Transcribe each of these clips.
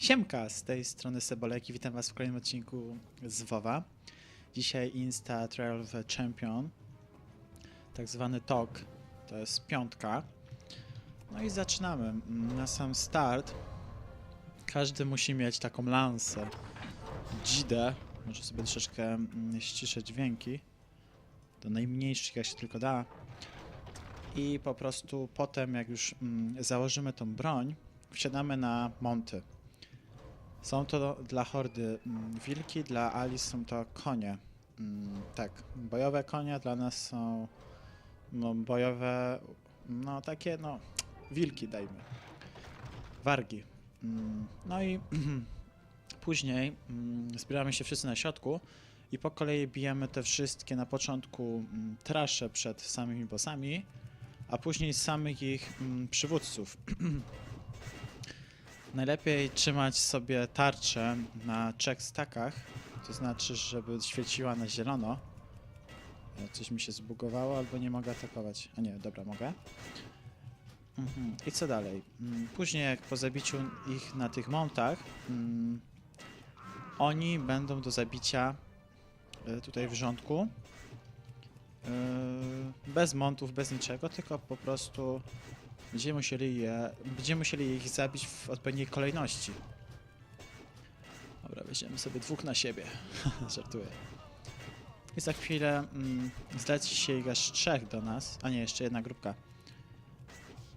Siemka, z tej strony Seboleki, witam was w kolejnym odcinku z WoWa. Dzisiaj Insta a Champion, tak zwany TOK, to jest piątka. No i zaczynamy. Na sam start każdy musi mieć taką lansę, dzidę, może sobie troszeczkę mm, ściszę dźwięki, do najmniejszych jak się tylko da. I po prostu potem jak już mm, założymy tą broń, wsiadamy na monty. Są to dla hordy mm, wilki, dla Alice są to konie. Mm, Tak, bojowe konie dla nas są no, bojowe, no takie no, wilki dajmy. Wargi. Mm, No i później zbieramy się wszyscy na środku i po kolei bijemy te wszystkie na początku trasze przed samymi bossami, a później samych ich przywódców. Najlepiej trzymać sobie tarczę na check stackach, to znaczy, żeby świeciła na zielono. E, Coś mi się zbugowało, albo nie mogę atakować. A nie, dobra, mogę. Mhm. I co dalej? Mm, Później, jak po zabiciu ich na tych montach, mm, oni będą do zabicia e, tutaj w rządku. E, Bez montów, bez niczego, tylko po prostu Będziemy musieli je, będziemy musieli ich zabić w odpowiedniej kolejności. Dobra, weźmiemy sobie dwóch na siebie. Żartuję. I za chwilę mm, zleci się ich aż trzech do nas, a nie, jeszcze jedna grupka.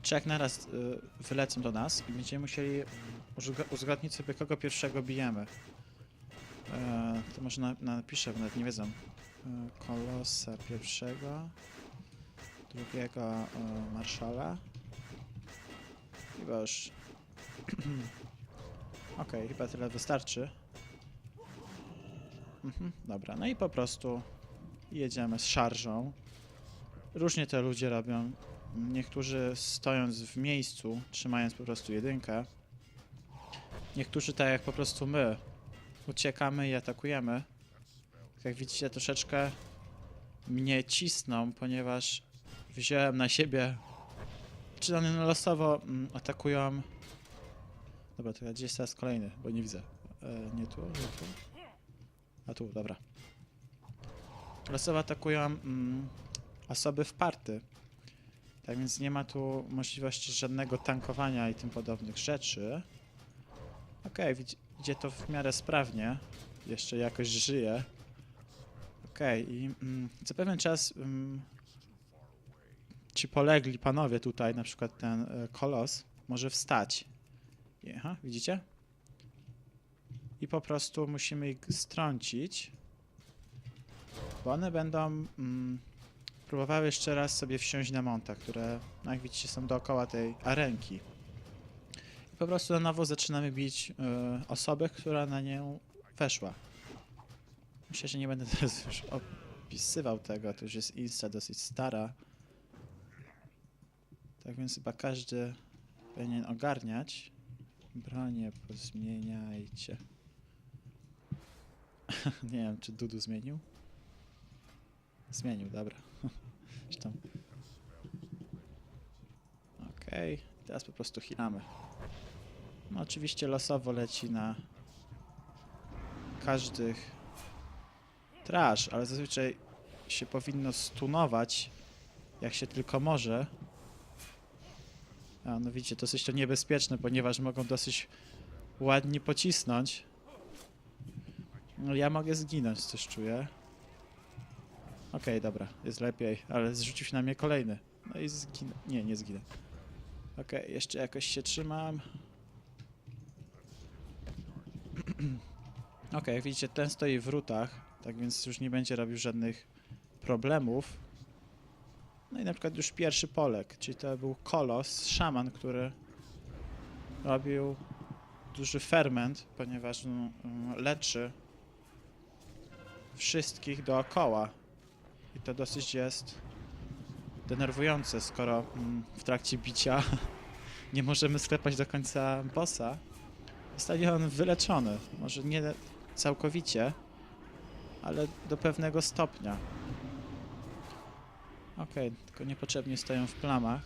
Trzech naraz y, wylecą do nas i będziemy musieli uzgodnić sobie, kogo pierwszego bijemy. E, to może na, napiszę, bo nawet nie wiedzą. E, Kolosa pierwszego, drugiego e, Marszala. Chyba już. Okej, chyba tyle wystarczy. Mhm, dobra, no i po prostu jedziemy z szarżą. Różnie to ludzie robią. Niektórzy stojąc w miejscu, trzymając po prostu jedynkę. Niektórzy tak jak po prostu my. Uciekamy i atakujemy. Tak Jak widzicie, troszeczkę mnie cisną, ponieważ wziąłem na siebie czy one no losowo mm, atakują. Dobra, to gdzie jest teraz kolejny, bo nie widzę. E, nie tu, nie tu. A tu, dobra. Losowo atakują mm, osoby w party. Tak więc nie ma tu możliwości żadnego tankowania i tym podobnych rzeczy. Okej, okay, idzie to w miarę sprawnie. Jeszcze jakoś żyje. Okej, i mm, co pewien czas mm, ci polegli panowie tutaj, na przykład ten e, kolos, może wstać. Aha, widzicie? I po prostu musimy ich strącić, bo one będą mm, próbowały jeszcze raz sobie wsiąść na monta, które, no jak widzicie, są dookoła tej arenki. I po prostu na nowo zaczynamy bić e, osobę, która na nią weszła. Myślę, że nie będę teraz już opisywał tego, to już jest insta dosyć stara. Tak więc chyba każdy powinien ogarniać. Bronie pozmieniajcie. Nie wiem, czy Dudu zmienił? Zmienił, dobra. Zresztą. Okej, teraz po prostu hilamy. No oczywiście losowo leci na każdych trash, ale zazwyczaj się powinno stunować jak się tylko może. A, no widzicie, dosyć to niebezpieczne, ponieważ mogą dosyć ładnie pocisnąć. No ja mogę zginąć, coś czuję. Okej, dobra, jest lepiej, ale zrzucił się na mnie kolejny. No i zginę. Nie, nie zginę. Okej, jeszcze jakoś się trzymam. Okej, jak widzicie, ten stoi w rutach, tak więc już nie będzie robił żadnych problemów. No i na przykład już pierwszy Polek, czyli to był kolos, szaman, który robił duży ferment, ponieważ no, leczy wszystkich dookoła. I to dosyć jest denerwujące, skoro mm, w trakcie bicia nie możemy sklepać do końca bossa. Zostanie on wyleczony. Może nie całkowicie, ale do pewnego stopnia. Okej, tylko niepotrzebnie stoją w plamach.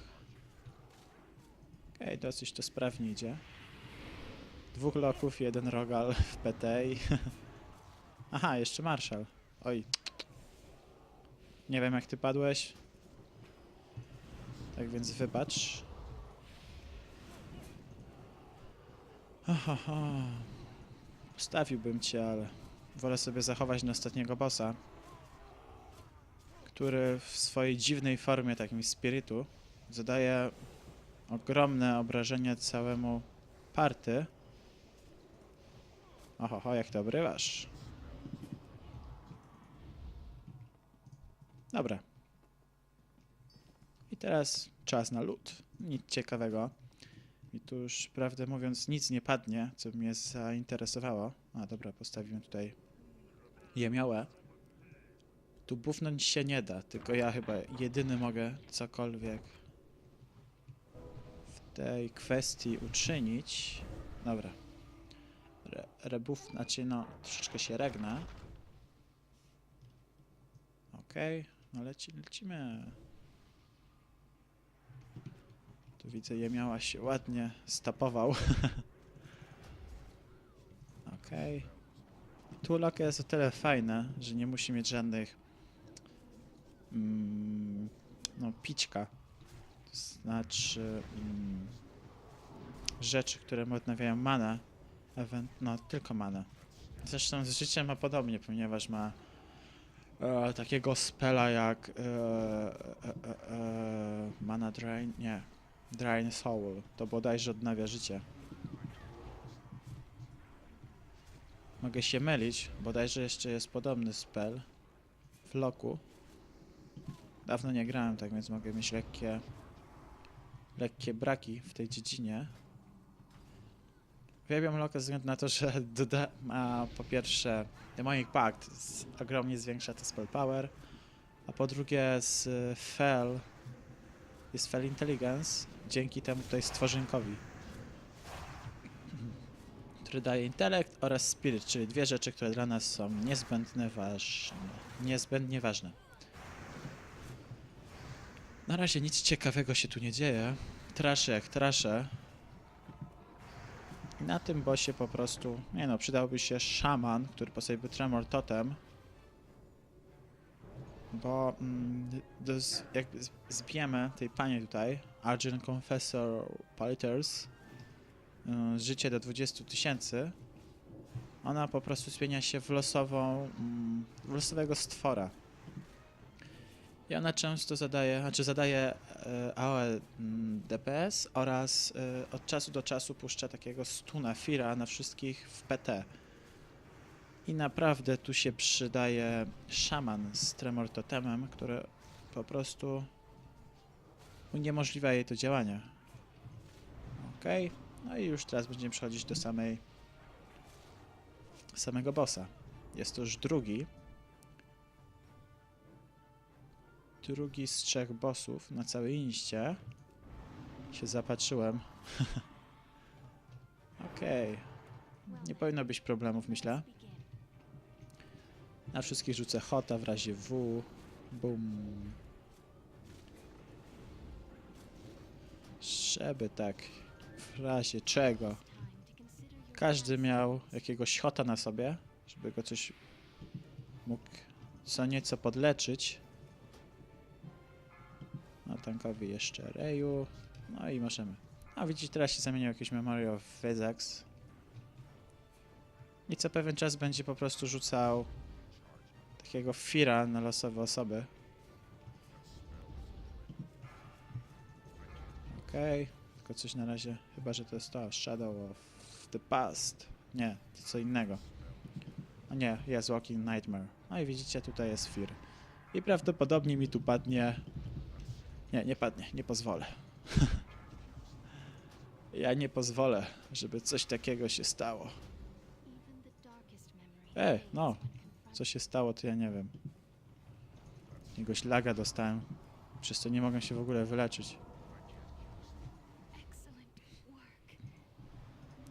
Okej, dosyć to sprawnie idzie. Dwóch loków, jeden rogal w PT i... Aha, jeszcze Marshall. Oj. Nie wiem jak ty padłeś. Tak więc wybacz. Ohoho. Ustawiłbym cię, ale wolę sobie zachować na ostatniego bossa, który w swojej dziwnej formie, takim spiritu, zadaje ogromne obrażenia całemu party. Oho, jak to obrywasz. Dobra. I teraz czas na lód. Nic ciekawego. I tu już, prawdę mówiąc, nic nie padnie, co mnie zainteresowało. A, dobra, postawiłem tutaj jemiołę. Tu bufnąć się nie da, tylko ja chyba jedyny mogę cokolwiek w tej kwestii uczynić. Dobra. Re, znaczy no, troszeczkę się regnę. Okej, no leci, lecimy. Tu widzę, jemiała się ładnie stapował. Okej. Tu loka jest o tyle fajne, że nie musi mieć żadnych mm, no pićka. To znaczy mm, rzeczy, które mu odnawiają manę. No tylko manę. Zresztą z życiem ma podobnie, ponieważ ma e, takiego spela jak e, e, e, e, mana drain, nie, drain soul. To bodajże odnawia życie. Mogę się mylić, bodajże jeszcze jest podobny spell w loku. Dawno nie grałem, tak więc mogę mieć lekkie lekkie braki w tej dziedzinie. Uwielbiam Loka ze względu na to, że doda ma po pierwsze Demonic Pact ogromnie zwiększa to spell power, a po drugie z y, Fel jest Fel Intelligence dzięki temu tutaj stworzynkowi, który daje intelekt oraz spirit, czyli dwie rzeczy, które dla nas są niezbędne, ważne, niezbędnie ważne. Na razie nic ciekawego się tu nie dzieje. Traszę jak traszę. Na tym bossie po prostu, nie no, przydałby się szaman, który postawiłby Tremor Totem. Bo mm, z- jak zbijemy tej pani tutaj, Argent Confessor Politers, y, życie do 20 tysięcy, ona po prostu zmienia się w losową, mm, w losowego stwora. I ona często zadaje, znaczy zadaje AOE mm, DPS oraz e, od czasu do czasu puszcza takiego stuna Fira na wszystkich w PT. I naprawdę tu się przydaje szaman z Tremor Totemem, który po prostu uniemożliwia jej to działanie. Okej, no i już teraz będziemy przechodzić do samej samego bossa. Jest to już drugi. Drugi z trzech bossów na całej inście. Się zapatrzyłem. Okej. Nie powinno być problemów, myślę. Na wszystkich rzucę hota w razie W. Bum. Żeby tak. W razie czego. Każdy miał jakiegoś hota na sobie, żeby go coś mógł co nieco podleczyć. No tankowi jeszcze Reju. No i możemy. A widzicie, teraz się zamienił jakiś Memory of Physics. I co pewien czas będzie po prostu rzucał takiego Fira na losowe osoby. Okej, tylko coś na razie, chyba że to jest to, Shadow of the Past. Nie, to co innego. A nie, jest Walking Nightmare. No i widzicie, tutaj jest Fear. I prawdopodobnie mi tu padnie nie, nie padnie, nie pozwolę. ja nie pozwolę, żeby coś takiego się stało. Ej, no, co się stało, to ja nie wiem. Jakiegoś laga dostałem, przez to nie mogę się w ogóle wyleczyć.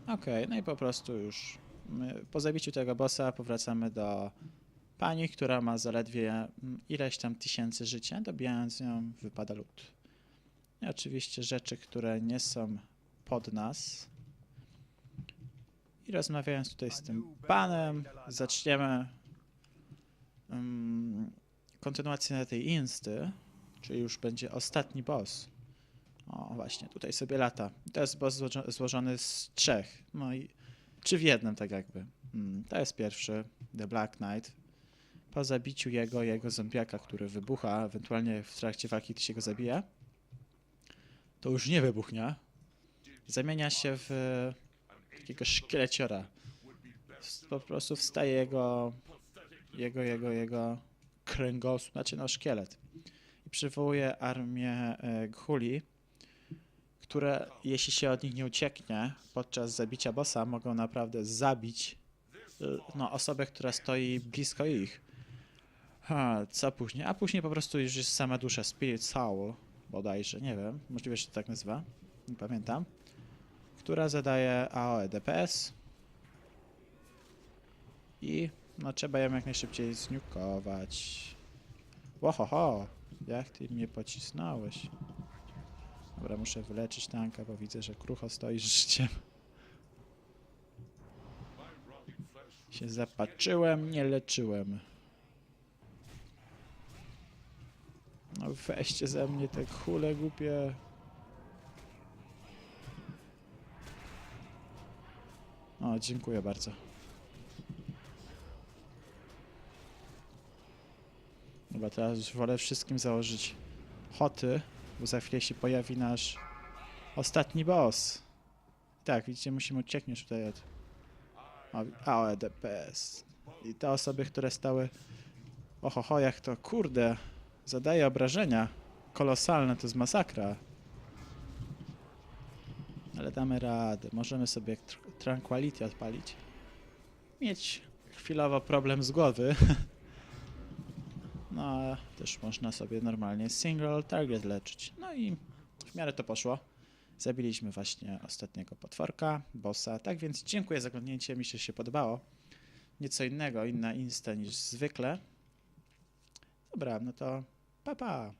Okej, no i po prostu już po zabiciu tego bossa powracamy do pani, która ma zaledwie mm, ileś tam tysięcy życia. Dobijając ją wypada lód. I oczywiście rzeczy, które nie są pod nas. I rozmawiając tutaj z tym panem, zaczniemy um, kontynuację tej insty, czyli już będzie ostatni boss. O, właśnie, tutaj sobie lata. To jest boss złożo- złożony z trzech. No i czy w jednym, tak jakby. Mm, to jest pierwszy, The Black Knight. Po zabiciu jego, jego zombiaka, który wybucha, ewentualnie w trakcie walki ktoś się go zabija, to już nie wybuchnie. Zamienia się w takiego szkieleciora. Po prostu wstaje jego, jego, jego, jego kręgosłup, znaczy no szkielet. I przywołuje armię e, Ghuli, które jeśli się od nich nie ucieknie podczas zabicia bossa, mogą naprawdę zabić e, no, osobę, która stoi blisko ich. Ha, co później? A później po prostu już jest sama dusza, Spirit Soul, bodajże, nie wiem, możliwe, że się tak nazywa, nie pamiętam, która zadaje AOE DPS i no trzeba ją jak najszybciej zniukować. Łohoho, jak ty mnie pocisnąłeś. Dobra, muszę wyleczyć tanka, bo widzę, że krucho stoi z życiem. Się zapatrzyłem, nie leczyłem. No weźcie ze mnie te kule głupie. O, dziękuję bardzo. Dobra, teraz już wolę wszystkim założyć hoty, bo za chwilę się pojawi nasz ostatni boss. Tak, widzicie, musimy ucieknąć tutaj od o, AOE DPS. I te osoby, które stały ohoho, jak to, kurde, zadaje obrażenia kolosalne, to jest masakra. Ale damy radę, możemy sobie tr- Tranquility odpalić. Mieć chwilowo problem z głowy. No, też można sobie normalnie single target leczyć. No i w miarę to poszło. Zabiliśmy właśnie ostatniego potworka, bossa. Tak więc dziękuję za oglądnięcie, mi się się podobało. Nieco innego, inna insta niż zwykle. Dobra, no to Papa.